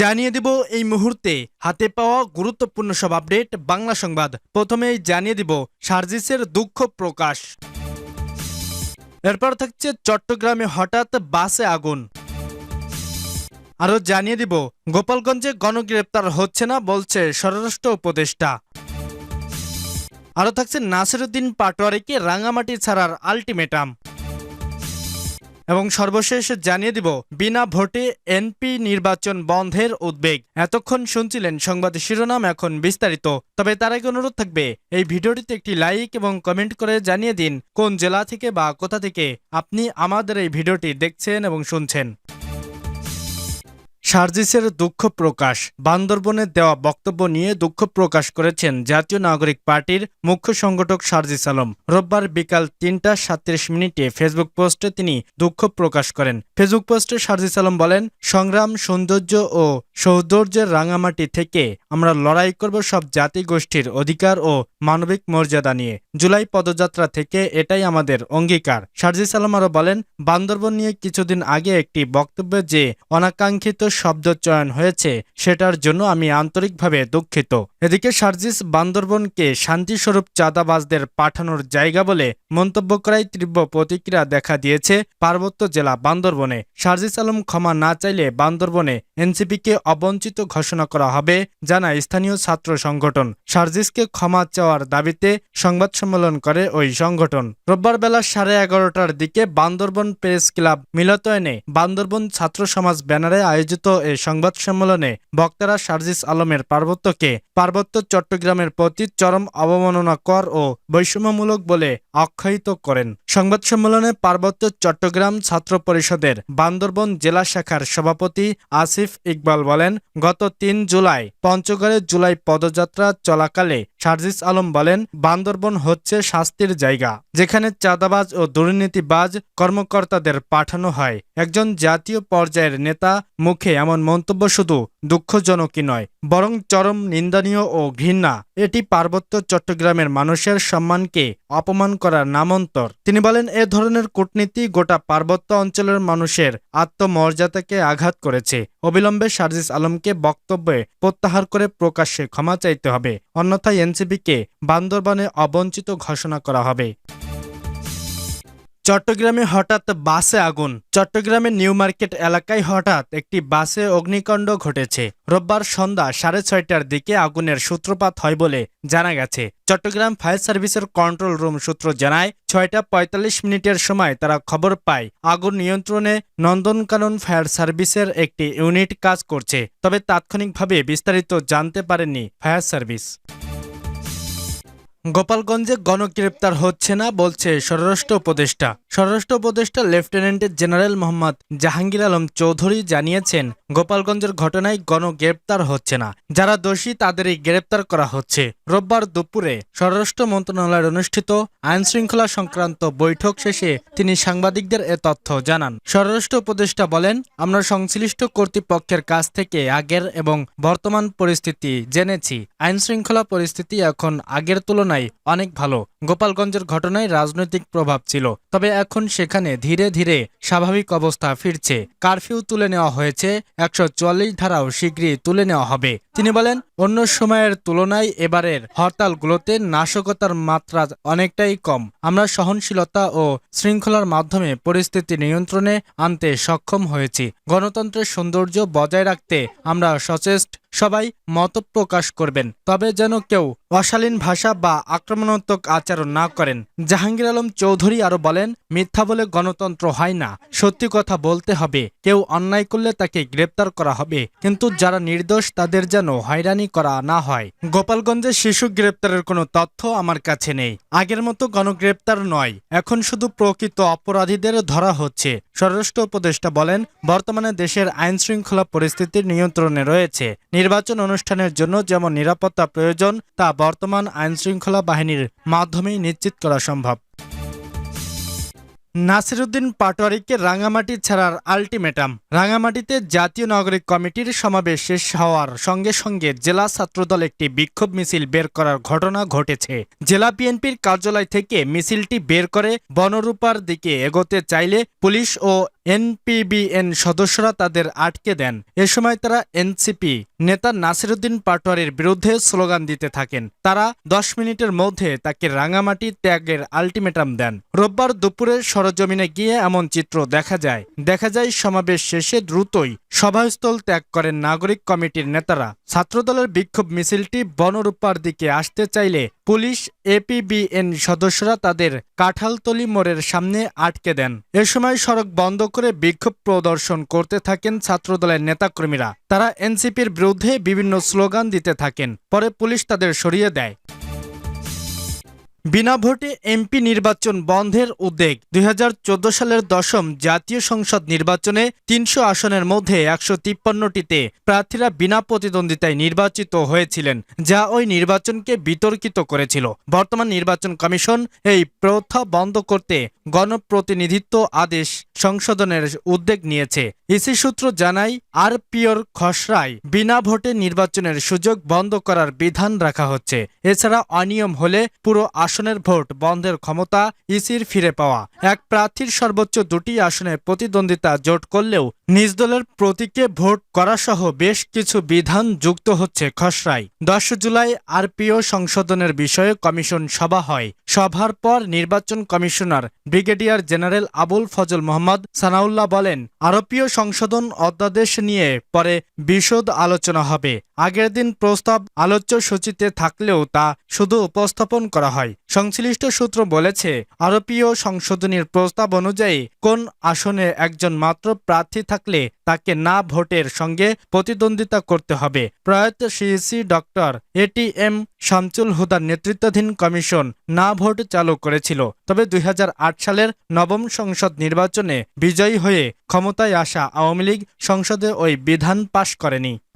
জানিয়ে দিব এই মুহূর্তে হাতে পাওয়া গুরুত্বপূর্ণ সব আপডেট বাংলা সংবাদ। প্রথমেই জানিয়ে দিব সার্জিসের দুঃখ প্রকাশ। এরপর থাকছে চট্টগ্রামে হঠাৎ বাসে আগুন। আরও জানিয়ে দিব, গোপালগঞ্জে গণগ্রেপ্তার হচ্ছে না বলছে স্বরাষ্ট্র উপদেষ্টা। আরও থাকছে নাসিরুদ্দিন পাটোয়ারিকে রাঙামাটি ছাড়ার আলটিমেটাম। এবং সর্বশেষ জানিয়ে দিব, বিনা ভোটে এনপি নির্বাচন বন্ধের উদ্বেগ। এতক্ষণ শুনছিলেন সংবাদ শিরোনাম এখন বিস্তারিত। তবে তার আগে অনুরোধ থাকবে, এই ভিডিওটিতে একটি লাইক এবং কমেন্ট করে জানিয়ে দিন কোন জেলা থেকে বা কোথা থেকে আপনি আমাদের এই ভিডিওটি দেখছেন এবং শুনছেন। সার্জিসের দুঃখ প্রকাশ। বান্দরবনে দেওয়া বক্তব্য নিয়ে দুঃখ প্রকাশ করেছেন জাতীয় নাগরিক পার্টির মুখ্য সংগঠক সার্জিস আলম। রোববার বিকাল তিনটা সাতত্রিশ মিনিটে ফেসবুক পোস্টে তিনি দুঃখ প্রকাশ করেন। ফেসবুক পোস্টে সার্জিস আলম বলেন, সংগ্রাম, সৌন্দর্য ও সৌন্দর্যের রাঙামাটি থেকে আমরা লড়াই করব সব জাতি গোষ্ঠীর অধিকার ও মানবিক মর্যাদা নিয়ে। জুলাই পদযাত্রা থেকে এটাই আমাদের অঙ্গীকার। সার্জিস আলম আরও বলেন, বান্দরবন নিয়ে কিছুদিন আগে একটি বক্তব্যে যে অনাকাঙ্ক্ষিত শব্দ চয়ন হয়েছে, সেটার জন্য আমি আন্তরিকভাবে দুঃখিত। এদিকে সার্জিস বান্দরবনকে শান্তিস্বরূপ চাঁদাবাজদের পাঠানোর জায়গা বলে মন্তব্য করায় তীব্র প্রতিক্রিয়া দেখা দিয়েছে পার্বত্য জেলা বান্দরবনে। সার্জিস আলম ক্ষমা না চাইলে বান্দরবনে এনসিপিকে অবঞ্চিত ঘোষণা করা হবে, জানায় স্থানীয় ছাত্র সংগঠন। সার্জিসকে ক্ষমা চাওয়ার দাবিতে সংবাদ সম্মেলন করে ওই সংগঠন। রোববার বেলা সাড়ে এগারোটার দিকে বান্দরবন প্রেস ক্লাব মিলতায়নে বান্দরবন ছাত্র সমাজ ব্যানারে আয়োজিত এ সংবাদ সম্মেলনে বক্তারা সার্জিস আলমের পার্বত্যকে পার্বত্য চট্টগ্রামের প্রতি চরম অবমাননাকর ও বৈষম্যমূলক বলে আখ্যায়িত করেন। সংবাদ সম্মেলনে পার্বত্য চট্টগ্রাম ছাত্র পরিষদের বান্দরবন জেলা শাখার সভাপতি আসিফ ইকবাল বলেন, গত তিন জুলাই পঞ্চগড়ে জুলাই পদযাত্রা চলাকালে সার্জিস আলম বলেন, বান্দরবন হচ্ছে শাস্তির জায়গা, যেখানে চাঁদাবাজ ও দুর্নীতিবাজ কর্মকর্তাদের পাঠানো হয়। একজন জাতীয় পর্যায়ের নেতা মুখে এমন মন্তব্য শুধু দুঃখজনকই নয়, বরং চরম নিন্দনীয় ও ঘৃণা। এটি পার্বত্য চট্টগ্রামের মানুষের সম্মানকে অপমান করার নামন্তর। তিনি বলেন, এ ধরনের কূটনীতি গোটা পার্বত্য অঞ্চলের মানুষের আত্মমর্যাদাকে আঘাত করেছে। অবিলম্বে সার্জিস আলমকে বক্তব্যে প্রত্যাহার করে প্রকাশ্যে ক্ষমা চাইতে হবে। অন্যথায় এনসিপিকে বান্দরবানে অবঞ্চিত ঘোষণা করা হবে। চট্টগ্রামে হঠাৎ বাসে আগুন। চট্টগ্রামের নিউ মার্কেট এলাকায় হঠাৎ একটি বাসে অগ্নিকাণ্ড ঘটেছে। রোববার সন্ধ্যা সাড়ে ছয়টার দিকে আগুনের সূত্রপাত হয় বলে জানা গেছে। চট্টগ্রাম ফায়ার সার্ভিসের কন্ট্রোল রুম সূত্র জানায়, ছয়টা পঁয়তাল্লিশ মিনিটের সময় তারা খবর পায়, আগুন নিয়ন্ত্রণে নন্দনকানন ফায়ার সার্ভিসের একটি ইউনিট কাজ করছে। তবে তাৎক্ষণিকভাবে বিস্তারিত জানতে পারেনি ফায়ার সার্ভিস। গোপালগঞ্জে গণগ্রেপ্তার হচ্ছে না বলছে স্বরাষ্ট্র উপদেষ্টা। স্বরাষ্ট্র উপদেষ্টা লেফটেন্যান্ট জেনারেল মোহাম্মদ জাহাঙ্গীর আলম চৌধুরী জানিয়েছেন, গোপালগঞ্জের ঘটনায় গণগ্রেপ্তার হচ্ছে না। যারা দোষী তাদেরই গ্রেপ্তার করা হচ্ছে। রোববার দুপুরে স্বরাষ্ট্র মন্ত্রণালয়ের অনুষ্ঠিত আইন শৃঙ্খলা সংক্রান্ত বৈঠক শেষে তিনি সাংবাদিকদের এ তথ্য জানান। স্বরাষ্ট্র উপদেষ্টা বলেন, আমরা সংশ্লিষ্ট কর্তৃপক্ষের কাছ থেকে আগের এবং বর্তমান পরিস্থিতি জেনেছি। আইন শৃঙ্খলা পরিস্থিতি এখন আগের তুলনায় অনেক ভালো। গোপালগঞ্জের ঘটনায় রাজনৈতিক প্রভাব ছিল, তবে এখন সেখানে ধীরে ধীরে স্বাভাবিক অবস্থা ফিরছে। কারফিউ তুলে নেওয়া হয়েছে, একশো চুয়াল্লিশ ধারাও শীঘ্রই তুলে নেওয়া হবে। তিনি বলেন, অন্য সময়ের তুলনায় এবারের হরতালগুলোতে নাশকতার মাত্রা অনেকটাই কম। আমরা সহনশীলতা ও শৃঙ্খলার মাধ্যমে পরিস্থিতি নিয়ন্ত্রণে আনতে সক্ষম হয়েছি। গণতন্ত্রের সৌন্দর্য বজায় রাখতে আমরা সচেষ্ট সবাই মত প্রকাশ করবেন। তবে যেন কেউ অশালীন ভাষা বা আক্রমণাত্মক আচরণ না করেন। জাহাঙ্গীর আলম চৌধুরী আরও বলেন, মিথ্যা বলে গণতন্ত্র হয় না। সত্যি কথা বলতে হবে, কেউ অন্যায় করলে তাকে গ্রেপ্তার করা হবে। কিন্তু যারা নির্দোষ, তাদের যেন হয়রানি করা না হয়। গোপালগঞ্জে শিশু গ্রেপ্তারের কোনো তথ্য আমার কাছে নেই। আগের মতো গণগ্রেপ্তার নয়। এখন শুধু প্রকৃত অপরাধীদের ধরা হচ্ছে। স্বরাষ্ট্র উপদেষ্টা বলেন, বর্তমানে দেশের আইন শৃঙ্খলা পরিস্থিতির নিয়ন্ত্রণে রয়েছে। নির্বাচন অনুষ্ঠানের জন্য যেমন নিরাপত্তা প্রয়োজন, তা বর্তমান আইনশৃঙ্খলা বাহিনীর মাধ্যমেই নিশ্চিত করা সম্ভব। নাসিরুদ্দিন পাটোয়ারিকে রাঙামাটি ছাড়ার আলটিমেটাম। রাঙামাটিতে জাতীয় নাগরিক কমিটির সমাবেশ শেষ হওয়ার সঙ্গে সঙ্গে জেলা ছাত্রদল একটি বিক্ষোভ মিছিল বের করার ঘটনা ঘটেছে। জেলা বিএনপির কার্যালয় থেকে মিছিলটি বের করে বনরূপার দিকে এগোতে চাইলে পুলিশ ও এনপিবিএন সদস্যরা তাদের আটকে দেন। এ সময় তারা এনসিপি, নেতা নাসিরুদ্দিন পাটোয়ারির বিরুদ্ধে স্লোগান দিতে থাকেন। তারা দশ মিনিটের মধ্যে তাকে রাঙামাটি ত্যাগের আলটিমেটাম দেন। রোববার দুপুরে সরজমিনে গিয়ে এমন চিত্র দেখা যায়। দেখা যায়, সমাবেশ শেষে দ্রুতই সভাস্থল ত্যাগ করেন নাগরিক কমিটির নেতারা। ছাত্রদলের বিক্ষোভ মিছিলটি বনরূপার দিকে আসতে চাইলে পুলিশ এপিবিএন সদস্যরা তাদের কাঁঠালতলি মোড়ের সামনে আটকে দেন। এ সময় সড়ক বন্ধ করে বিক্ষোভ প্রদর্শন করতে থাকেন ছাত্রদলের নেতাকর্মীরা। তারা এনসিপির বিরুদ্ধে বিভিন্ন স্লোগান দিতে থাকেন। পরে পুলিশ তাদের সরিয়ে দেয়। বিনা ভোটে এমপি নির্বাচন বন্ধের উদ্বেগ। দুই সালের দশম জাতীয় সংসদ নির্বাচনে তিনশো আসনের মধ্যে একশো তিপ্পান্নটিতে প্রার্থীরা বিনা প্রতিদ্বন্দ্বিতায় নির্বাচিত হয়েছিলেন, যা ওই নির্বাচনকে বিতর্কিত করেছিল। বর্তমান নির্বাচন কমিশন এই প্রথা বন্ধ করতে গণপ্রতিনিধিত্ব আদেশ সংশোধনের উদ্যোগ নিয়েছে। ইসি সূত্র জানায়, আর পিওর খসড়ায় বিনা ভোটে নির্বাচনের সুযোগ বন্ধ করার বিধান রাখা হচ্ছে। এছাড়া অনিয়ম হলে পুরো আসনের ভোট বন্ধের ক্ষমতা ইসির ফিরে পাওয়া। এক প্রার্থীর সর্বোচ্চ দুটি আসনে প্রতিদ্বন্দ্বিতা জোট করলেও নিজ দলের প্রতীকে ভোট করাসহ বেশ কিছু বিধান যুক্ত হচ্ছে খসড়ায়। দশ জুলাই আরপিও সংশোধনের বিষয়ে কমিশন সভা হয়। সভার পর নির্বাচন commissioner brigadier general Abul Fazal Mohammad Sanaullah বলেন, আরপিও সংশোধন অধ্যাদেশ নিয়ে পরে বিশদ আলোচনা হবে। আগের দিন প্রস্তাব আলোচ্য সূচিতে থাকলেও তা শুধু উপস্থাপন করা হয়। সংশ্লিষ্ট সূত্র বলেছে, আরপিও সংশোধনীর প্রস্তাব অনুযায়ী কোন আসনে একজন মাত্র প্রার্থী থাকলে তাকে না ভোটের সঙ্গে প্রতিদ্বন্দ্বিতা করতে হবে। প্রয়াত সিইসি ডক্টর এটিএম শামচুল হুদার নেতৃত্বাধীন কমিশন না ভোট চালু করেছিল, তবে দুই হাজার আট সালের নবম সংসদ নির্বাচনে বিজয়ী হয়ে ক্ষমতায় আসা আওয়ামী লীগ সংসদে ওই বিধান পাশ করেনি।